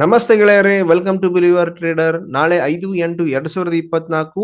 ನಮಸ್ತೆ ಗೆಳೆಯರೇ welcome to believer trader ನಾಳೆ ಐದು, ಎಂಟು, ಎರಡ್ ಸಾವಿರದ ಇಪ್ಪತ್ನಾಲ್ಕು,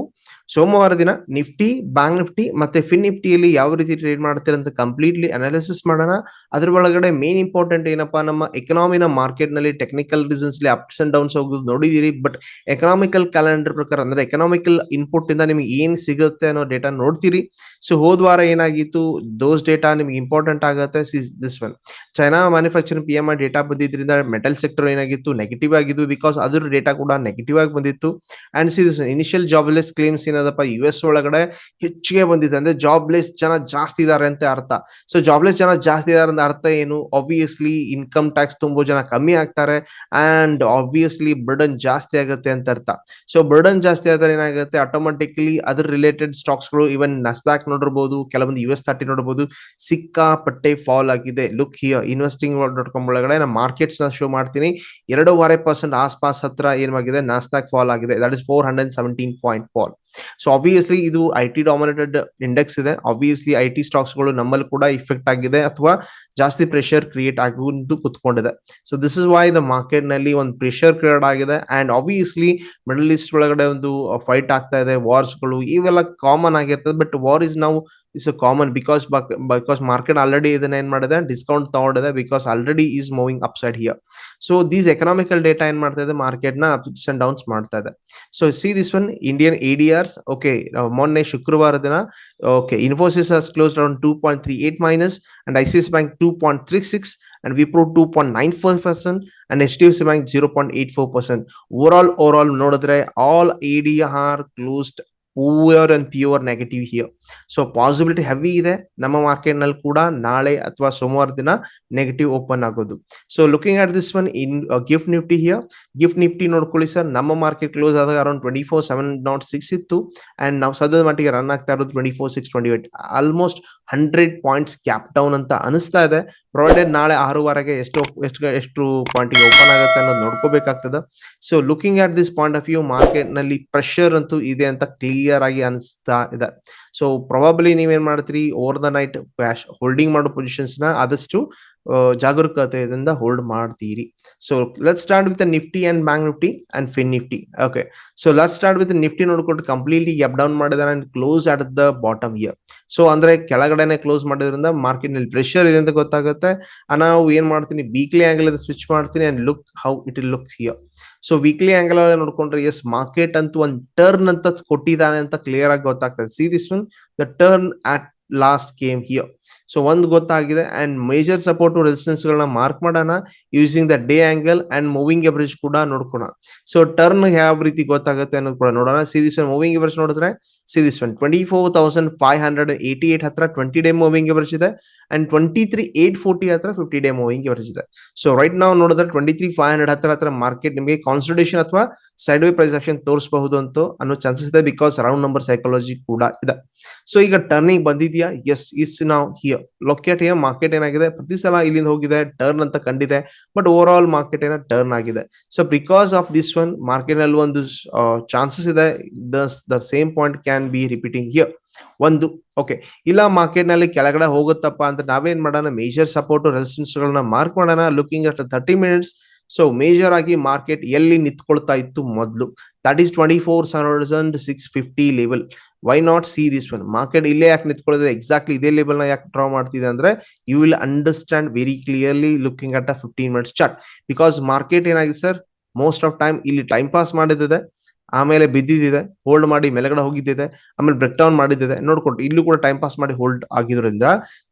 ಸೋಮವಾರ ದಿನ ನಿಫ್ಟಿ ಬ್ಯಾಂಕ್ ನಿಫ್ಟಿ ಮತ್ತೆ ಫಿನ್ ನಿಫ್ಟಿಯಲ್ಲಿ ಯಾವ ರೀತಿ ಟ್ರೇಡ್ ಮಾಡ್ತೀರ ಅಂತ ಕಂಪ್ಲೀಟ್ಲಿ ಅನಾಲಿಸಿಸ್ ಮಾಡೋಣ. ಅದ್ರ ಒಳಗಡೆ ಮೇನ್ ಇಂಪಾರ್ಟೆಂಟ್ ಏನಪ್ಪಾ, ನಮ್ಮ ಎಕನಾಮಿನ ಮಾರ್ಕೆಟ್ನಲ್ಲಿ technical reasons ups and downs ಹೋಗೋದು ನೋಡಿದಿರಿ ಬಟ್ ಎಕನಾಮಿಕಲ್ ಕ್ಯಾಲೆಂಡರ್ ಪ್ರಕಾರ ಅಂದ್ರೆ ಎಕನಾಮಿಕಲ್ ಇನ್ಪುಟ್ ಇಂದ ನಿಮ್ಗೆ ಏನ್ ಸಿಗುತ್ತೆ ಅನ್ನೋ ಡೇಟಾ ನೋಡ್ತೀರಿ. ಸೊ ಹೋದ್ ವಾರ ಏನಾಗಿತ್ತು? ದೋಸ್ ಡೇಟಾ ನಿಮ್ಗೆ ಇಂಪಾರ್ಟೆಂಟ್ ಆಗುತ್ತೆ. This one China manufacturing P M data ಬಂದಿದ್ರಿಂದ metal sector ಏನಾಗಿತ್ತು? ನೆಗೆಟಿವ್ ಆಗಿದ್ದು ಬಿಕಾಸ್ ಅದ್ರ ಡೇಟಾ ಕೂಡ ನೆಗೆಟಿವ್ ಆಗಿ ಬಂದಿತ್ತು. And see initial jobless claims ಏನದಪ್ಪ U S ಒಳಗಡೆ ಹೆಚ್ಚಿಗೆ ಬಂದಿದೆ. ಅಂದ್ರೆ ಜಾಬ್ಲೆಸ್ ಜನ ಜಾಸ್ತಿ ಇದಾರೆ ಅಂತ ಅರ್ಥ. ಸೊ ಜಾಬ್ಲೆಸ್ ಜನ ಜಾಸ್ತಿ ಇದಾರೆ ಅಂತ ಅರ್ಥ ಏನು? ಆಬ್ವಿಯಸ್ಲಿ ಇನ್ಕಮ್ ಟ್ಯಾಕ್ಸ್ ತುಂಬೋ ಜನ ಕಮ್ಮಿ ಆಗ್ತಾರೆ ಅಂಡ್ ಆಬ್ವಿಯಸ್ಲಿ ಬರ್ಡನ್ ಜಾಸ್ತಿ ಆಗುತ್ತೆ ಅಂತ ಅರ್ಥ. ಸೊ ಬರ್ಡನ್ ಜಾಸ್ತಿ ಆದ್ರೆ ಏನಾಗುತ್ತೆ? ಆಟೋಮೆಟಿಕ್ಲಿ ಅದ್ರ ರಿಲೇಟೆಡ್ ಸ್ಟಾಕ್ಸ್ಗಳು ಇವನ್ ನಸ್ದಾಕ್ ನೋಡಿರ್ಬೋದು, ಕೆಲವೊಂದು ಯು ಎಸ್ ತರ್ಟಿ ನೋಡಬಹುದು ಸಿಕ್ಕಾಪಟ್ಟೆ ಫಾಲ್ ಆಗಿದೆ. Look here investing dot com ಒಳಗಡೆ ನಾನು ಮಾರ್ಕೆಟ್ಸ್ನ ಶೋ ಮಾಡ್ತೀನಿ. ಎರಡೂವರೆ ಪರ್ಸೆಂಟ್ ಆಸ್ಪಾಸ್ ಹತ್ರ ಏನಾಗಿದೆ ನಾಸ್ತಾಕ್ ಫಾಲ್ ಆಗಿದೆ. That is four hundred seventeen point fall so obviously ಇದು ಐ ಟಿ ಡಾಮಿನೇಟೆಡ್ ಇಂಡೆಕ್ಸ್ ಇದೆ. ಆಬ್ವಿಯಸ್ಲಿ ಐ ಟಿ ಸ್ಟಾಕ್ಸ್ಗಳು ನಮ್ಮಲ್ಲಿ ಕೂಡ ಇಫೆಕ್ಟ್ ಆಗಿದೆ ಅಥವಾ ಜಾಸ್ತಿ ಪ್ರೆಷರ್ ಕ್ರಿಯೇಟ್ ಆಗುವುದು ಕುತ್ಕೊಂಡಿದೆ. So this is why the ಮಾರ್ಕೆಟ್ನಲ್ಲಿ ಒಂದು ಪ್ರೆಷರ್ ಕ್ರಿಯೇಟ್ ಆಗಿದೆ. ಅಂಡ್ ಆಬ್ವಿಯಸ್ಲಿ ಮಿಡಲ್ ಈಸ್ಟ್ ಒಳಗಡೆ ಒಂದು ಫೈಟ್ ಆಗ್ತಾ ಇದೆ. ವಾರ್ಸ್ಗಳು ಇವೆಲ್ಲ ಕಾಮನ್ ಆಗಿರ್ತದೆ. ಬಟ್ ವಾರ್ ಇಸ್ ನಾವು is common because because market already ಇದನ್ನ ಏನ್ ಮಾಡಿದೆ ಡಿಸ್ಕೌಂಟ್ ತಗೊಂಡಿದೆ because already is moving up side here so these economical data ಏನ್ ಮಾಡ್ತಾ ಇದೆ ಮಾರ್ಕೆಟ್ನ ಅಪ್ಸ್ ಅಂಡ್ ಡೌನ್ಸ್ ಮಾಡ್ತಾ ಇದೆ so see this one Indian ADRs okay ಮೊನ್ನೆ ಶುಕ್ರವಾರ ದಿನ okay Infosys has close around two point three eight minus and ICICI bank two point three six and Wipro 2.94% and HDFC Bank 0.84%. Overall, overall, ನೋಡಿದ್ರೆ all ADR closed poor and pure negative here so possibility heavy ಇದೆ. ನಮ್ಮ ಮಾರ್ಕೆಟ್ನಲ್ಲಿ ಕೂಡ ನಾಳೆ ಅಥವಾ ಸೋಮವಾರ ದಿನ negative open ಆಗೋದು. So looking at this one in gift Nifty here gift Nifty ನೋಡ್ಕೊಳ್ಳಿ ಸರ್ ನಮ್ಮ ಮಾರ್ಕೆಟ್ ಕ್ಲೋಸ್ ಆದಾಗ around twenty four seven nought six ಇತ್ತು. ಅಂಡ್ ನಾವು ಸದ್ಯದ ಮಟ್ಟಿಗೆ ರನ್ ಆಗ್ತಾ ಇರೋದು twenty four six twenty eight almost hundred points gap down ಅಂತ ಅನಿಸ್ತಾ ಇದೆ. ಪ್ರೊವೈಡೆಡ್ ನಾಳೆ ಆರೂವರೆಗೆ ಎಷ್ಟು ಎಷ್ಟು ಎಷ್ಟು ಪಾಯಿಂಟಿಗೆ ಓಪನ್ ಆಗುತ್ತೆ ಅನ್ನೋದು ನೋಡ್ಕೋಬೇಕಾಗ್ತದೆ. So looking at this point of view ಮಾರ್ಕೆಟ್ನಲ್ಲಿ ಪ್ರೆಷರ್ ಅಂತೂ ಇದೆ ಅಂತ ಕ್ಲಿಯರ್ ಆಗಿ ಅನಿಸ್ತಾ ಇದೆ. ಸೊ ಪ್ರಾಬಬ್ಲಿ ನೀವೇನ್ ಮಾಡ್ತೀರಿ? Over the night cash holding ಮಾಡೋ ಪೊಸಿಷನ್ಸ್ನ ಆದಷ್ಟು ಜಾಗರೂಕತೆಯಿಂದ ಹೋಲ್ಡ್ ಮಾಡ್ತೀರಿ. So let start with Nifty and bank Nifty and fin Nifty okay so let start with Nifty ನೋಡ್ಕೊಂಡು ಕಂಪ್ಲೀಟ್ಲಿ ಅಪ್ ಡೌನ್ ಮಾಡಿದಾರೆ and close at the bottom here so ಅಂದ್ರೆ ಕೆಳಗಡೆನೆ close ಮಾಡೋದ್ರಿಂದ ಮಾರ್ಕೆಟ್ನಲ್ಲಿ ಪ್ರೆಷರ್ ಇದೆ ಅಂತ ಗೊತ್ತಾಗುತ್ತೆ. ನಾವು ಏನ್ ಮಾಡ್ತೀನಿ? ವೀಕ್ಲಿ ಆಂಗಲ್ ಸ್ವಿಚ್ ಮಾಡ್ತೀನಿ and look how it will looks here so weekly angle ನೋಡ್ಕೊಂಡ್ರೆ ಎಸ್ ಮಾರ್ಕೆಟ್ ಅಂತೂ ಒಂದ್ ಟರ್ನ್ ಅಂತ ಕೊಟ್ಟಿದ್ದಾನೆ ಅಂತ ಕ್ಲಿಯರ್ ಆಗಿ ಗೊತ್ತಾಗ್ತದೆ. See this one the turn at last game here so ಒಂದು ಗೊತ್ತಾಗಿದೆ ಅಂಡ್ ಮೇಜರ್ ಸಪೋರ್ಟ್ ರೆಸಿಸ್ಟೆನ್ಸ್ ಗಳನ್ನ ಮಾರ್ಕ್ ಮಾಡೋಣ using the day angle and moving average ಕೂಡ ನೋಡ್ಕೋಣ. ಸೊ ಟರ್ನ್ ಯಾವ ರೀತಿ ಗೊತ್ತಾಗುತ್ತೆ ಅನ್ನೋದು ಕೂಡ ನೋಡೋಣ. See this one moving average ನೋಡಿದ್ರೆ see this one twenty four thousand five hundred eighty eight ಹತ್ರ ಟ್ವೆಂಟಿ ಡೇ ಮೂವಿಂಗ್ ಎವರೇಜ್ ಇದೆ. And twenty three eight forty ಹತ್ರ ಫಿಫ್ಟಿ ಡೇ ಮೂವಿಂಗ್ ಇದೆ. ಸೊ ರೈಟ್ ನಾವು ನೋಡಿದ್ರೆ ಟ್ವೆಂಟಿ ತ್ರೀ ಫೈವ್ ಹಂಡ್ರೆಡ್ ಹತ್ರ ಹತ್ರ market ನಿಮಗೆ ಕಾನ್ಸಲ್ಟೇಷನ್ ಅಥವಾ ಸೈಡ್ ವೇ ಪ್ರೈಸ್ ಆಕ್ಷನ್ ತೋರಿಸಬಹುದು ಅಂತ ಅನ್ನೋ ಚಾನ್ಸಸ್ ಇದೆ ಬಿಕಾಸ್ ರೌಂಡ್ ನಂಬರ್ ಸೈಕಾಲಜಿ ಕೂಡ ಇದೆ. ಸೊ ಈಗ ಟರ್ನಿಂಗ್ ಬಂದಿದ್ಯಾ? ಎಸ್ ಇಸ್ ನಾವು ಹಿಯರ್ ಲೊಕೇಟ್ ಹಿಯರ್ ಮಾರ್ಕೆಟ್ ಏನಾಗಿದೆ? ಪ್ರತಿ ಸಲ ಇಲ್ಲಿಂದ ಹೋಗಿದೆ ಟರ್ನ್ ಅಂತ ಕಂಡಿದೆ ಬಟ್ ಓವರ್ ಆಲ್ ಮಾರ್ಕೆಟ್ ಏನ ಟರ್ನ್ ಆಗಿದೆ. So because of this one ಮಾರ್ಕೆಟ್ನಲ್ಲಿ ಒಂದು ಚಾನ್ಸಸ್ ಇದೆ. The same point can be repeating here ಒಂದು ಓಕೆ ಇಲ್ಲ ಮಾರ್ಕೆಟ್ನಲ್ಲಿ ಕೆಳಗಡೆ ಹೋಗುತ್ತಪ್ಪ ಅಂತ ನಾವೇನ್ ಮಾಡೋಣ? ಮೇಜರ್ ಸಪೋರ್ಟ್ ರೆಸಿಸ್ಟೆನ್ಸ್ ಗಳನ್ನ ಮಾರ್ಕ್ ಮಾಡೋಣ? Looking at thirty minutes so major ಆಗಿ ಮಾರ್ಕೆಟ್ ಎಲ್ಲಿ ನಿಂತ್ಕೊಳ್ತಾ ಇತ್ತು ಮೊದಲು? That is twenty four thousand six fifty level why not see this one market ಇಲ್ಲೇ ಯಾಕೆ ನಿಂತ್ಕೊಳ್ಳೋದು ಎಕ್ಸಾಕ್ಟ್ಲಿ ಇದೇ ಲೆವೆಲ್ನ ಯಾಕೆ ಡ್ರಾ ಮಾಡ್ತಿದೆ ಅಂದ್ರೆ you will understand very clearly looking at a fifteen minutes chart because market ಏನಾಗಿದೆ ಸರ್ ಮೋಸ್ಟ್ ಆಫ್ ಟೈಮ್ ಇಲ್ಲಿ time pass ಮಾಡಿದಿದೆ ಆಮೇಲೆ ಬಿದ್ದಿದ್ದಿದೆ ಹೋಲ್ಡ್ ಮಾಡಿ ಮೇಲ್ಗಡೆ ಹೋಗಿದ್ದಿದೆ, ಆಮೇಲೆ ಬ್ರೇಕ್ ಡೌನ್ ಮಾಡಿದ್ದಿದೆ. ನೋಡ್ಕೊಂಡು, ಇಲ್ಲೂ ಕೂಡ ಟೈಮ್ ಪಾಸ್ ಮಾಡಿ ಹೋಲ್ಡ್ ಆಗಿದ್ರಿಂದ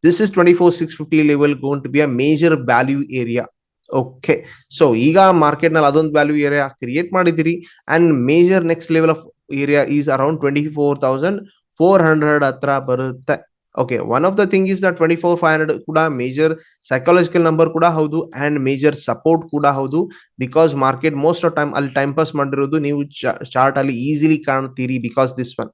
this is twenty four six fifty level gone to be a major value area okay so ಈಗ ಮಾರ್ಕೆಟ್ನಲ್ಲಿ ಅದೊಂದು ವ್ಯಾಲ್ಯೂ ಏರಿಯಾ ಕ್ರಿಯೇಟ್ ಮಾಡಿದಿರಿ and major next level of area is around twenty four thousand four hundred ಹತ್ರ ಬರುತ್ತೆ. Okay one of the thing is the twenty four five hundred ಕೂಡ major psychological number ಕೂಡ ಹೌದು and major support ಕೂಡ ಹೌದು because market most of time ಅಲ್ಲಿ time pass ಮಾಡಿರೋದು ನೀವು ಚಾರ್ಟ್ ಅಲ್ಲಿ easily ಕಾಣ್ತೀರಿ because this one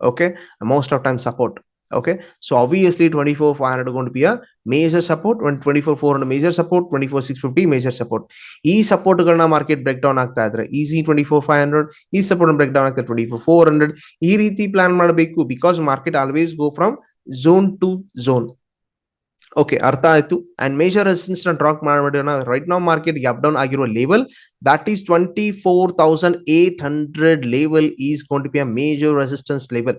okay most of time support okay, so obviously 24 500 going to be a major support 24 400 major support 24 650 major support. ಈ support ಗಳನ್ನ market break down ಆಗ್ತಾ ಇದ್ರೆ easy twenty four five hundred ಈ support break down ಆಗ್ತಾ twenty four four hundred ಈ ರೀತಿ plan ಮಾಡಬೇಕು because market always go from zone to zone okay ಅರ್ಥ ಆಯ್ತು. ಅಂಡ್ ಮೇಜರ್ ರೆಸಿಸ್ಟೆನ್ಸ್ನ ಡ್ರಾಪ್ ಮಾಡ್ಬಿಡೋಣ. ರೈಟ್ ನಾವು ಮಾರ್ಕೆಟ್ ಅಪ್ ಡೌನ್ ಆಗಿರೋ level that is twenty four thousand eight hundred level is gone to be a major resistance level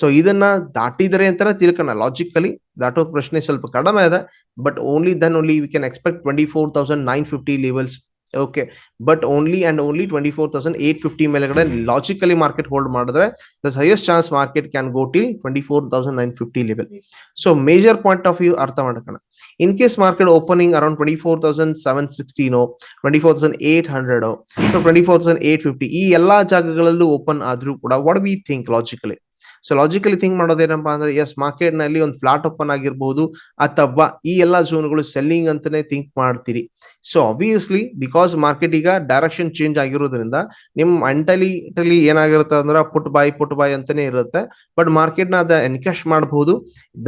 so ಇದನ್ನ ದಾಟಿದರೆ ಅಂತ ತಿಳ್ಕೋಣ. Logically ದಾಟೋ ಪ್ರಶ್ನೆ ಸ್ವಲ್ಪ ಕಡಿಮೆ ಇದೆ. But only then only we can expect twenty four thousand nine fifty levels okay but only and only twenty four thousand eight fifty ಮೇಲೆಗಡೆ logically market hold ಮಾಡಿದ್ರೆ thus highest chance market can go till twenty four thousand nine fifty level so major point of view ಅರ್ಥ ಮಾಡ್ಕೋಣ in case market opening around twenty four thousand seven ಸಿಕ್ಸ್ಟೀನೋ twenty four thousand eight hundred so twenty four thousand eight fifty ಈ ಎಲ್ಲಾ ಜಾಗಗಳಲ್ಲೂ open ಆದ್ರೂ ಕೂಡ what we think logically so logically think ಮಾಡೋದೇನಪ್ಪಾ ಅಂದ್ರೆ as ಮಾರ್ಕೆಟ್ನಲ್ಲಿ ಒಂದು flat open ಆಗಿರ್ಬಹುದು ಅಥವಾ ಈ ಎಲ್ಲಾ ಝೋನ್ಗಳು ಸೆಲ್ಲಿಂಗ್ ಅಂತಾನೆ ಥಿಂಕ್ ಮಾಡ್ತೀರಿ. ಸೊ ಅಬ್ವಿಯಸ್ಲಿ ಬಿಕಾಸ್ ಮಾರ್ಕೆಟ್ ಈಗ ಡೈರೆಕ್ಷನ್ ಚೇಂಜ್ ಆಗಿರೋದ್ರಿಂದ ನಿಮ್ ಮೆಂಟಲಿ ಏನಾಗಿರುತ್ತೆ ಅಂದ್ರೆ ಪುಟ್ ಬಾಯ್ ಪುಟ್ ಬಾಯ್ ಅಂತಾನೆ ಇರುತ್ತೆ. ಬಟ್ ಮಾರ್ಕೆಟ್ನ ಅದ ಎನ್ಕ್ಯಾಶ್ ಮಾಡಬಹುದು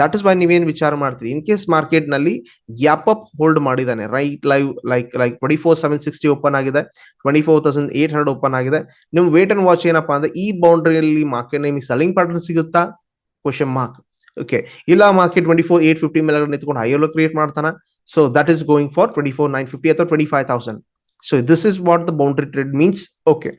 ದಟ್ ಇಸ್ ಬೈ ನೀವೇನ್ ವಿಚಾರ ಮಾಡ್ತೀರಿ? ಇನ್ ಕೇಸ್ ಮಾರ್ಕೆಟ್ನಲ್ಲಿ ಗ್ಯಾಪ್ ಅಪ್ ಹೋಲ್ಡ್ ಮಾಡಿದಾನೆ right live like like twenty four seven sixty open ಆಗಿದೆ twenty four thousand eight hundred open ಆಗಿದೆ. ನಿಮ್ ವೇಟ್ ಅಂಡ್ ವಾಚ್ ಏನಪ್ಪಾ ಅಂದ್ರೆ, ಈ ಬೌಂಡ್ರಿಯಲ್ಲಿ ಮಾರ್ಕೆಟ್ ನಿಮಗೆ ಸೆಲ್ಲಿಂಗ್ ಪ್ಯಾಟರ್ನ್ ಸಿಗುತ್ತಾ? ಕ್ವಶನ್ ಮಾರ್ಕ್ ಓಕೆ ಇಲ್ಲ market twenty four eight fifty ಮೇಲೆ ನಿಂತ್ಕೊಂಡು ಹೈಯರ್ ಕ್ರಿಯೇಟ್ ಮಾಡ್ತಾನ. So that is going for twenty four nine fifty ಅಥವಾ twenty five thousand so this is what the boundary trade means okay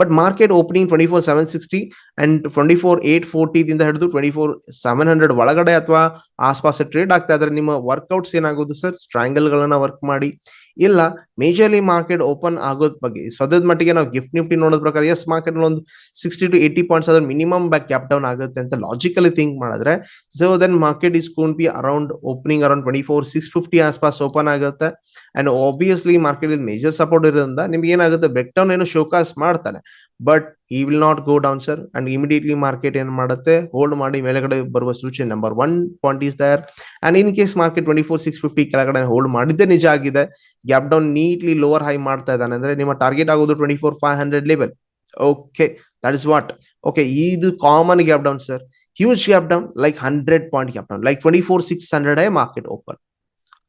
but market opening twenty four seven sixty and twenty four eight ಫೋರ್ಟಿದಿಂದ ಹಿಡಿದು twenty four seven hundred ಒಳಗಡೆ ಅಥವಾ ಆಸ್ಪಾಸ trade ಆಗ್ತಾ ಇದ್ರೆ ನಿಮ್ಮ workouts ಏನಾಗೋದು sir ಸ್ಟ್ರಾಂಗಲ್ ಗಳನ್ನ work ಮಾಡಿ. ಇಲ್ಲ ಮೇಜರ್ಲಿ ಮಾರ್ಕೆಟ್ ಓಪನ್ ಆಗೋದ್ ಬಗ್ಗೆ, ಸದ್ಯದ ಮಟ್ಟಿಗೆ ನಾವು ಗಿಫ್ಟ್ ನಿಫ್ಟಿ ನೋಡೋದ್ ಪ್ರಕಾರ ಎಸ್ ಮಾರ್ಕೆಟ್ ಒಂದು ಸಿಕ್ಸ್ಟಿ ಟು ಏಟಿ ಪಾಯಿಂಟ್ಸ್ ಆದ್ರೆ ಮಿನಿಮಮ್ ಬ್ಯಾಕ್ ಕ್ಯಾಪ್ ಡೌನ್ ಆಗುತ್ತೆ ಅಂತ ಲಾಜಿಕಲಿ ಥಿಂಕ್ ಮಾಡಿದ್ರೆ so then market is gone be around opening around twenty four six fifty ಆಸ್ಪಾಸ್ open ಆಗುತ್ತೆ. And obviously market major support ಇರೋದ್ರಿಂದ ನಿಮ್ಗೆ ಏನಾಗುತ್ತೆ break down ಏನು showcase ಮಾಡ್ತಾನೆ. ಬಟ್ ಈ will not go down sir and immediately market ಏನ್ ಮಾಡುತ್ತೆ? Hold ಮಾಡಿ ಮೇಲೆಗಡೆ ಬರುವ ಸೂಚನೆ number one point is there and in case market twenty four six fifty ಕೆಳಗಡೆ ಹೋಲ್ಡ್ ಮಾಡಿದ್ದೆ ನಿಜ ಆಗಿದೆ. Gap down neatly lower high ಮಾಡ್ತಾ ಇದ್ದಾನೆ. ಅಂದ್ರೆ ನಿಮ್ಮ ಟಾರ್ಗೆಟ್ ಆಗೋದು twenty four five hundred level okay that is what okay ಇದು common gap down sir huge gap down like hundred point gap down like twenty four six hundred market open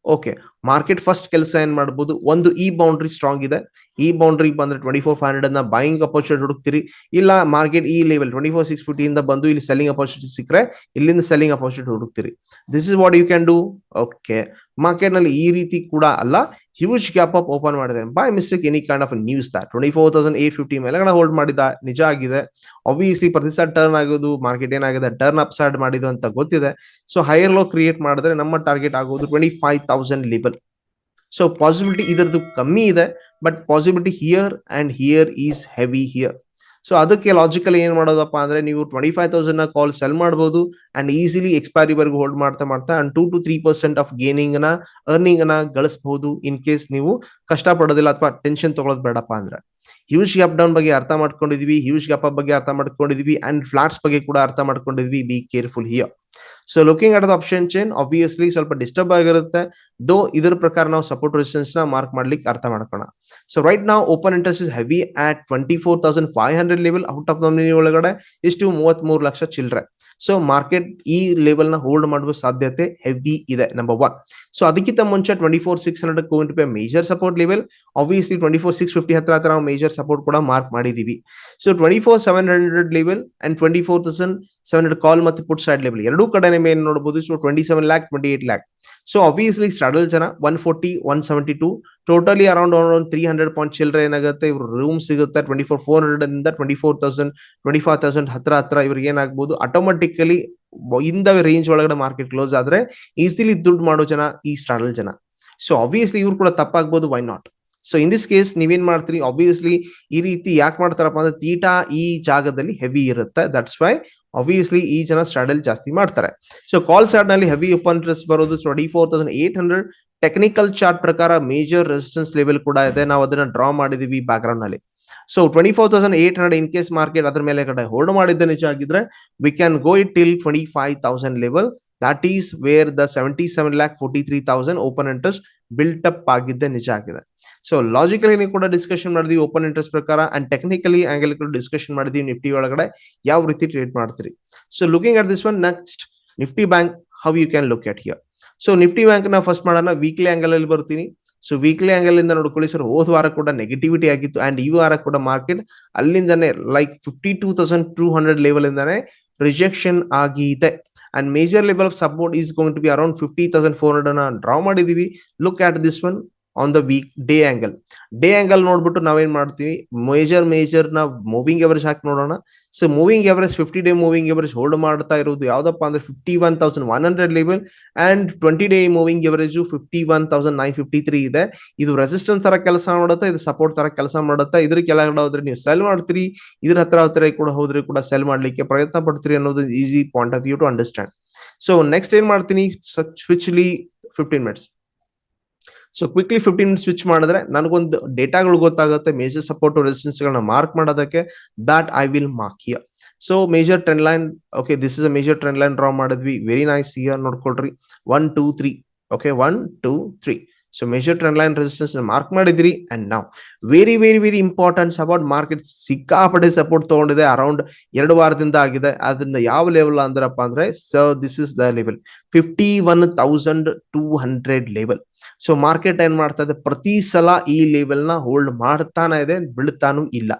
okay market first ಕೆಲಸ ಏನ್ ಮಾಡಬಹುದು ಒಂದು ಈ boundary strong ಇದೆ. ಈ boundary ಬಂದ್ರೆ twenty four five ಹಂಡ್ರೆಡ್ನ ಬೈಯಿಂಗ್ ಅಪರ್ಚುನಿಟಿ ಹುಡುಕ್ತಿರಿ. ಇಲ್ಲ ಮಾರ್ಕೆಟ್ ಈ level twenty four six fifty ಇಂದ ಬಂದು ಇಲ್ಲಿ ಸೆಲ್ಲಿಂಗ್ ಅಪರ್ಚುನಿಟಿ ಸಿಕ್ಕರೆ ಇಲ್ಲಿಂದ selling opportunity ಹುಡುಕ್ತಿರಿ. This is what you can do okay ಮಾರ್ಕೆಟ್ನಲ್ಲಿ ಈ ರೀತಿ ಕೂಡ ಅಲ್ಲ. ಹ್ಯೂಜ್ ಗ್ಯಾಪ್ ಅಪ್ ಓಪನ್ ಮಾಡಿದೆ. By mistake any kind of news that twenty four thousand eight fifty ಮೇಲೆ ಹೋಲ್ಡ್ ಮಾಡಿದ. ನಿಜ ಆಗಿದೆ. ಆಬ್ವಿಯಸ್ಲಿ ಪ್ರತಿ ಟರ್ನ್ ಆಗೋದು ಮಾರ್ಕೆಟ್ ಏನಾಗಿದೆ ಟರ್ನ್ ಅಪ್ ಸೈಡ್ ಮಾಡಿದ್ದು ಅಂತ ಗೊತ್ತಿದೆ. ಸೊ ಹೈಯರ್ ಲೋ ಕ್ರಿಯೇಟ್ ಮಾಡಿದ್ರೆ ನಮ್ಮ ಟಾರ್ಗೆಟ್ ಆಗೋದು twenty five thousand level so possibility ಇದರದ್ದು ಕಮ್ಮಿ ಇದೆ but possibility here and here is heavy here so ಅದಕ್ಕೆ ಲಾಜಿಕಲ್ ಏನ್ ಮಾಡೋದಪ್ಪ ಅಂದ್ರೆ ನೀವು ಟ್ವೆಂಟಿ ಫೈವ್ ತೌಸಂಡ್ನ ಕಾಲ್ ಸೆಲ್ ಮಾಡಬಹುದು ಅಂಡ್ ಈಸಿಲಿ ಎಕ್ಸ್ಪೈರಿ ವರ್ಗು ಹೋಲ್ಡ್ ಮಾಡ್ತಾ ಮಾಡ್ತಾ and two to three percent of ಗೇನಿಂಗ್ನ ಅರ್ನಿಂಗ್ನ ಗಳಿಸಬಹುದು ಇನ್ ಕೇಸ್ ನೀವು ಕಷ್ಟ ಪಡೋದಿಲ್ಲ ಅಥವಾ ಟೆನ್ಷನ್ ತಗೊಳೋದು ಬೇಡಪ್ಪ ಅಂದ್ರೆ. ಹ್ಯೂಜ್ ಗ್ಯಾಪ್ ಡೌನ್ ಬಗ್ಗೆ ಅರ್ಥ ಮಾಡ್ಕೊಂಡಿದ್ವಿ ಹ್ಯೂಜ್ ಅಪ್ ಬಗ್ಗೆ ಅರ್ಥ ಮಾಡ್ಕೊಂಡಿದ್ವಿ ಅಂಡ್ ಫ್ಲಾಟ್ಸ್ ಬಗ್ಗೆ ಕೂಡ ಅರ್ಥ ಮಾಡ್ಕೊಂಡಿದ್ವಿ be careful here so looking at the option chain obviously ಸ್ವಲ್ಪ ಡಿಸ್ಟರ್ಬ್ ಆಗಿರುತ್ತೆ. ದೋ ಇದರ ಪ್ರಕಾರ ನಾವು ಸಪೋರ್ಟ್ ರೆಸಿಸ್ಟೆನ್ಸ್ನ ಮಾರ್ಕ್ ಮಾಡ್ಲಿಕ್ಕೆ ಅರ್ಥ ಮಾಡ್ಕೋಣ ಸೊ ರೈಟ್ ನಾವು open interest is heavy at twenty four thousand five hundred level out of the ಒಳಗಡೆ ಇಷ್ಟು ಮೂವತ್ತ್ ಮೂರು ಲಕ್ಷ ಚಿಲ್ಲರೆ ಸೊ ಮಾರ್ಕೆಟ್ ಈ ಲೆವೆಲ್ನ ಹೋಲ್ಡ್ ಮಾಡುವ ಸಾಧ್ಯತೆ ಹೆವಿ ಇದೆ ನಂಬರ್ ಒನ್ ಸೊ ಅದಕ್ಕಿಂತ ಮುಂಚೆ ಟ್ವೆಂಟಿ ಫೋರ್ ಸಿಕ್ಸ್ ಹಂಡ್ರೆಡ್ ಕೋವಿನ್ ರೂಪಾಯಿ major support level obviously twenty four six fifty ಹತ್ರ ಹತ್ರ ನಾವು ಮೇಜರ್ ಸಪೋರ್ಟ್ ಕೂಡ ಮಾರ್ಕ್ ಮಾಡಿದೀವಿ. So twenty four seven hundred level and twenty four thousand seven hundred call ಮತ್ತು ಪುಟ್ ಸೈಡ್ ಲೆವೆಲ್ ಎರಡೂ ಕಡೆ ಏನ್ ನೋಡಬಹುದು so twenty seven lakh twenty eight lakh so obviously straddle ಜನ one forty one seventy two totally around around three hundred point ಚಿಲ್ಲರೆ ಏನಾಗುತ್ತೆ? ಇವ್ರು room ಸಿಗುತ್ತೆ. ಟ್ವೆಂಟಿ ಫೋರ್ ಫೋರ್ ಹಂಡ್ರೆಡ್ ಇಂದ twenty four thousand twenty five thousand ಹತ್ರ ಹತ್ರ ಇವ್ರಿಗೆ ಏನಾಗ್ಬೋದು? ಆಟೋಮೆಟಿಕಲಿ ಇಂದ ರೇಂಜ್ ಒಳಗಡೆ ಮಾರ್ಕೆಟ್ ಕ್ಲೋಸ್ ಆದ್ರೆ ಈಸಿಲಿ ದುಡ್ಡು ಮಾಡೋ ಜನ ಈ ಸ್ಟ್ರಾಡಲ್ ಜನ. ಸೊ ಆಬ್ವಿಯಸ್ಲಿ ಇವ್ರು ಕೂಡ ತಪ್ಪಾಗ್ಬೋದು. Why not so in this case ನೀವೇನ್ ಮಾಡ್ತೀರಿ? ಆಬ್ವಿಯಸ್ಲಿ ಈ ರೀತಿ ಯಾಕೆ ಮಾಡ್ತಾರಪ್ಪ ಅಂದ್ರೆ ತೀಟಾ ಈ ಜಾಗದಲ್ಲಿ ಹೆವಿ ಇರುತ್ತೆ. ದಟ್ಸ್ ವೈ ಆಬ್ವಿಯಸ್ಲಿ ಈ ಜನ ಸ್ಟ್ರಾಡಲ್ ಜಾಸ್ತಿ ಮಾಡ್ತಾರೆ. ಸೊ ಕಾಲ್ ಸೈಡ್ನಲ್ಲಿ ಹೆವಿ ಓಪನ್ ರಿಸ್ಕ್ ಬರೋದು twenty four thousand eight hundred technical chart ಪ್ರಕಾರ ಮೇಜರ್ ರೆಸಿಸ್ಟೆನ್ಸ್ ಲೆವೆಲ್ ಕೂಡ ಇದೆ. ನಾವು ಅದನ್ನ ಡ್ರಾ ಮಾಡಿದೀವಿ ಬ್ಯಾಕ್ ಗ್ರೌಂಡ್ನಲ್ಲಿ. So twenty four thousand eight hundred in case market ಅದರ ಮೇಲೆ ಕಡೆ ಹೋಲ್ಡ್ ಮಾಡಿದ್ದ ನಿಜ ಆಗಿದ್ರೆ we can go it till twenty five thousand level that is where the seventy seven lakh forty three thousand open interest built up ಆಗಿದ್ದೆ ನಿಜ ಆಗಿದೆ. So logically ಕೂಡ ಡಿಸ್ಕಷನ್ ಮಾಡಿದ್ವಿ ಓಪನ್ ಇಂಟ್ರೆಸ್ಟ್ ಪ್ರಕಾರ ಅಂಡ್ ಟೆಕ್ನಿಕಲಿ ಆಂಗಲ್ ಕೂಡ discussion ಮಾಡಿದ್ವಿ Nifty ಒಳಗಡೆ. ಯಾವ ರೀತಿ ಟ್ರೇಡ್ ಮಾಡ್ತೀರಿ? So looking at this one next Nifty bank how you can look at here so Nifty ಬ್ಯಾಂಕ್ನ ಫಸ್ಟ್ ಮಾಡೋಣ. ವೀಕ್ಲಿ ಆಂಗಲ್ ಅಲ್ಲಿ ಬರ್ತೀನಿ. ಸೊ ವೀಕ್ಲಿ ಆಂಗಲ್ ಇಂದ ನೋಡ್ಕೊಳ್ಳಿ ಸರ್ ಹೋದ ವಾರ ಕೂಡ ನೆಗೆಟಿವಿಟಿ ಆಗಿತ್ತು ಅಂಡ್ ಈ ವಾರ ಕೂಡ market ಅಲ್ಲಿಂದಾನೆ like fifty two thousand two hundred level ಇಂದಾನೆ ರಿಜೆಕ್ಷನ್ ಆಗಿದೆ and major level of support is going to be around fifty thousand four hundred draw ಮಾಡಿದೀವಿ look at this one On the week day angle day angle ನೋಡ್ಬಿಟ್ಟು ನಾವೇನ್ ಮಾಡ್ತೀವಿ? Major ಮೇಜರ್ನ moving average ಹಾಕಿ ನೋಡೋಣ. So moving average fifty day moving average hold ಮಾಡ್ತಾ ಇರೋದು ಯಾವ್ದಪ್ಪ ಅಂದ್ರೆ fifty one thousand one hundred level and twenty day moving average fifty one thousand nine fifty three ಇದೆ. ಇದು ರೆಸಿಸ್ಟೆನ್ಸ್ ತರ ಕೆಲಸ ಮಾಡುತ್ತೆ, ಇದು ಸಪೋರ್ಟ್ ತರ ಕೆಲಸ ಮಾಡುತ್ತೆ ಇದ್ರ ಕೆಳಗಡೆ ಹೋದ್ರೆ ನೀವು ಸೆಲ್ ಮಾಡ್ತೀರಿ. ಇದ್ರ ಹತ್ರ ಹತ್ರ ಕೂಡ ಹೋದ್ರೆ ಕೂಡ ಸೆಲ್ ಮಾಡ್ಲಿಕ್ಕೆ ಪ್ರಯತ್ನ ಪಡ್ತೀರಿ ಅನ್ನೋದು easy point of view to understand so next ಏನ್ ಮಾಡ್ತೀನಿ? ಸ್ವಿಚ್ಲಿ fifteen minutes so quickly fifteen switch ಮಾಡಿದ್ರೆ ನನಗೊಂದು ಡೇಟಾಗಳು ಗೊತ್ತಾಗುತ್ತೆ ಮೇಜರ್ ಸಪೋರ್ಟ್ ರೆಸಿಸ್ಟೆನ್ಸ್ ಗಳನ್ನ ಮಾರ್ಕ್ ಮಾಡೋದಕ್ಕೆ that I will mark here so major trend line okay this is a major trend line draw ಮಾಡಿದ್ವಿ. Very nice here ನೋಡ್ಕೊಳ್ರಿ. One two three okay one two three so major trend line resistance mark ಮಾಡಿದ್ರಿ. And ನಾವು very very very important about market ಸಿಕ್ಕಾಪಟ್ಟೆ support ತಗೊಂಡಿದೆ around ಎರಡು ವಾರದಿಂದ ಆಗಿದೆ. ಅದನ್ನ ಯಾವ ಲೆವೆಲ್ ಅಂದ್ರಪ್ಪ ಅಂದ್ರೆ so this is the level fifty one thousand two hundred level so market ಏನ್ ಮಾಡ್ತಾ ಇದೆ? ಪ್ರತಿ ಸಲ ಈ ಲೆವೆಲ್ನ ಹೋಲ್ಡ್ ಮಾಡ್ತಾನೆ ಇದೆ, ಬೀಳ್ತಾನು ಇಲ್ಲ.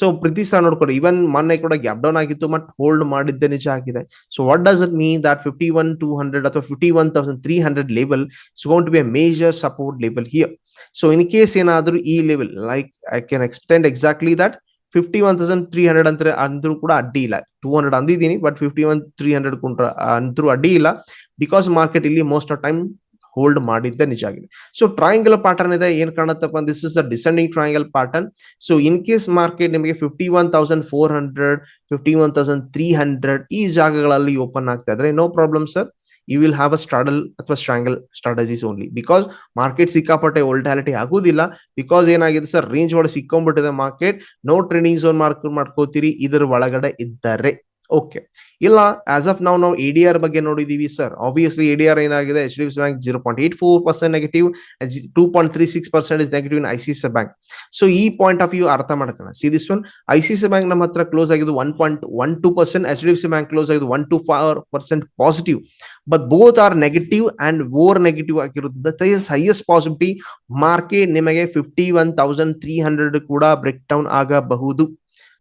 ಸೊ ಪ್ರತಿ ಸಲ ನೋಡ್ಕೊಂಡು ಇವನ್ ಮೊನ್ನೆ ಕೂಡ ಗ್ಯಾಪ್ ಡೌನ್ ಆಗಿತ್ತು ಬಟ್ ಹೋಲ್ಡ್ ಮಾಡಿದ್ದೆ ನಿಜ ಆಗಿದೆ. So what does it mean that fifty one two hundred ಅಥವಾ fifty one thousand three hundred level is gone to be a major support level here so in case ಏನಾದರೂ ಈ level like I can extend exactly that fifty one thousand three hundred ಅಂತ ಅಂದ್ರೂ ಕೂಡ ಅಡ್ಡಿ ಇಲ್ಲ. Two hundred ಅಂದಿದ್ದೀನಿ but fifty one three hundred ಕುಂಟ್ರ ಅಂದ್ರೂ ಅಡ್ಡಿ ಇಲ್ಲ. ಬಿಕಾಸ್ ಮಾರ್ಕೆಟ್ ಇಲ್ಲಿ ಮೋಸ್ಟ್ ಆಫ್ ಟೈಮ್ ಹೋಲ್ಡ್ ಮಾಡಿದ್ದೆ ನಿಜ ಆಗಿದೆ. ಸೊ ಟ್ರಯಾಂಗಲ್ ಪ್ಯಾಟರ್ನ್ ಇದೆ, ಏನ್ ಕಾಣುತ್ತಪ್ಪ this is a descending triangle pattern so in case market ನಿಮಗೆ fifty one thousand four hundred fifty one thousand three hundred ಈ ಜಾಗಗಳಲ್ಲಿ ಓಪನ್ ಆಗ್ತಾ ಇದ್ರೆ no problem sir you will have a straddle ಅಥವಾ strangle strategies only because market ಸಿಕ್ಕಾಪಟ್ಟೆ volatility ಆಗುದಿಲ್ಲ. Because ಏನಾಗಿದೆ sir range ಒಳಗೆ ಸಿಕ್ಕೊಂಡ್ಬಿಟ್ಟಿದೆ market no trading zone mark ಮಾಡ್ಕೋತೀರಿ, ಇದರ ಒಳಗಡೆ ಇದ್ದರೆ. ಓಕೆ ಇಲ್ಲ ಆಸ್ ಆಫ್ ನಾವು ನಾವು ಎಡಿಆರ್ ಬಗ್ಗೆ ನೋಡಿದೀವಿ ಸರ್ ಆಬ್ವಿಯಸ್ಲಿ ಎಡಿಆರ್ ಏನಾಗಿದೆ? H D F bank zero point eight four percent negative two point three six percent is negative in I C C bank so ಈ ಪಾಯಿಂಟ್ ಆಫ್ ವ್ಯೂ ಅರ್ಥ ಮಾಡ್ಕೋಣ see this one I C C bank ನಮ್ಮ ಹತ್ರ close ಆಗಿದ್ದು one point one two percent H D F C bank close ಆಗಿದ್ದು one two four percent positive but both are negative and over negative ಆಗಿರೋದ್ರಿಂದ highest possibility market ನಿಮಗೆ fifty one thousand three hundred ಕೂಡ break down ಆಗಬಹುದು.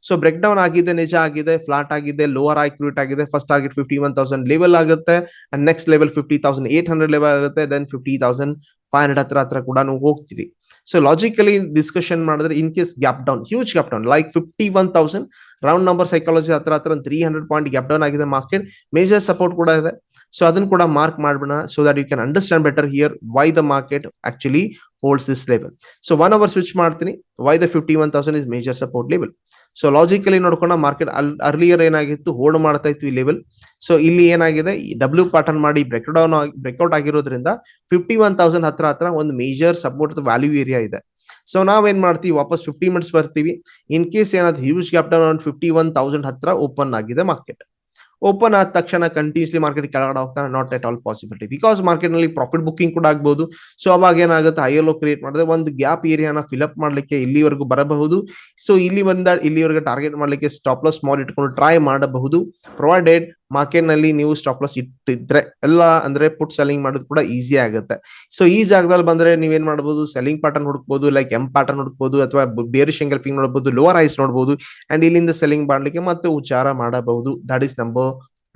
So break down ಆಗಿದೆ, ನಿಜ ಆಗಿದೆ flat ಆಗಿದೆ lower accurate ಆಗಿದೆ first target fifty one thousand level ಆಗುತ್ತೆ and next level fifty thousand eight hundred level ಆಗುತ್ತೆ then fifty thousand five hundred ಹತ್ರ ಹತ್ರ ಕೂಡ ನೀವು ಹೋಗ್ತೀರಿ. ಸೊ ಲಾಜಿಕಲಿ ಡಿಸ್ಕಷನ್ ಮಾಡಿದ್ರೆ in case gap down huge gap down like fifty one thousand round number psychology ಹತ್ರ ಹತ್ರ three hundred point gap down ಆಗಿದೆ ಮಾರ್ಕೆಟ್ ಮೇಜರ್ ಸಪೋರ್ಟ್ ಕೂಡ ಇದೆ. ಸೊ ಅದನ್ನ ಕೂಡ mark ಮಾಡ್ಬಿಡೋಣ so that you can understand better here why the market actually holds this level so one hour switch ಮಾಡ್ತೀನಿ. Why the fifty one thousand is major support level so logically ನೋಡ್ಕೊಂಡ market earlier ಏನಾಗಿತ್ತು? Hold ಮಾಡ್ತಾ ಇತ್ತು ಈ level so ಇಲ್ಲಿ ಏನಾಗಿದೆ? W pattern ಮಾಡಿ break down breakout ಆಗಿರೋದ್ರಿಂದ ಫಿಫ್ಟಿ ಒನ್ ತೌಸಂಡ್ ಹತ್ರ ಹತ್ರ ಒಂದು ಮೇಜರ್ ಸಪೋರ್ಟ್ ವ್ಯಾಲ್ಯೂ ಏರಿಯಾ ಇದೆ. ಸೊ ನಾವೇನ್ ಮಾಡ್ತೀವಿ? ವಾಪಸ್ ಫಿಫ್ಟಿ ಮಿನಿಟ್ಸ್ ಬರ್ತೀವಿ. ಇನ್ ಕೇಸ್ ಏನಾದ್ರು huge down fifty one thousand ಹತ್ರ ಓಪನ್ ಆಗಿದೆ ಮಾರ್ಕೆಟ್ ಓಪನ್ ಆದ ತಕ್ಷಣ ಕಂಟಿನ್ಯೂಸ್ಲಿ ಮಾರ್ಕೆಟ್ ಕೆಳಗಡೆ ಹೋಗ್ತಾನೆ not at all possibility because ಮಾರ್ಕೆಟ್ನಲ್ಲಿ ಪ್ರಾಫಿಟ್ ಬುಕ್ಕಿಂಗ್ ಕೂಡ ಆಗ್ಬಹುದು ಸೊ ಅವಾಗ ಏನಾಗುತ್ತೆ? ಐಎಲ್ಒ ಕ್ರಿಯೇಟ್ ಮಾಡಿದ್ರೆ ಒಂದು ಗ್ಯಾಪ್ ಏರಿಯಾನ ಫಿಲ್ಅಪ್ ಮಾಡ್ಲಿಕ್ಕೆ ಇಲ್ಲಿವರೆಗೂ ಬರಬಹುದು. ಸೊ ಇಲ್ಲಿ ಬಂದ, ಇಲ್ಲಿವರೆಗೆ ಟಾರ್ಗೆಟ್ ಮಾಡ್ಲಿಕ್ಕೆ ಸ್ಟಾಪ್ ಲಾಸ್ ಮಾಲ್ ಇಟ್ಕೊಂಡು ಟ್ರೈ ಮಾಡಬಹುದು. ಪ್ರೊವೈಡೆಡ್ ಮಾರ್ಕೆಟ್ನಲ್ಲಿ ನೀವು ಸ್ಟಾಪ್ ಲಾಸ್ ಇಟ್ಟಿದ್ರೆ, ಎಲ್ಲ ಅಂದ್ರೆ ಪುಟ್ ಸೆಲ್ಲಿಂಗ್ ಮಾಡೋದು ಕೂಡ ಈಸಿ ಆಗುತ್ತೆ. ಸೊ ಈ ಜಾಗದಲ್ಲಿ ಬಂದ್ರೆ ನೀವೇನ್ ಮಾಡಬಹುದು ಸೆಲ್ಲಿಂಗ್ ಪ್ಯಾಟರ್ನ್ ಹುಡುಕಬಹುದು ಲೈಕ್ ಎಂ ಪ್ಯಾಟರ್ನ್ ಹುಡುಕಬಹುದು ಅಥವಾ ಬೇರೆ ಶೆಂಗಲ್ಪಿಂಗ್ ನೋಡಬಹುದು ಲೋವರ್ ಐಸ್ ನೋಡಬಹುದು ಅಂಡ್ ಇಲ್ಲಿಂದ ಸೆಲ್ಲಿಂಗ್ ಮಾಡ್ಲಿಕ್ಕೆ ಮತ್ತೆ ಉಚ್ಚಾರ ಮಾಡಬಹುದು. That is number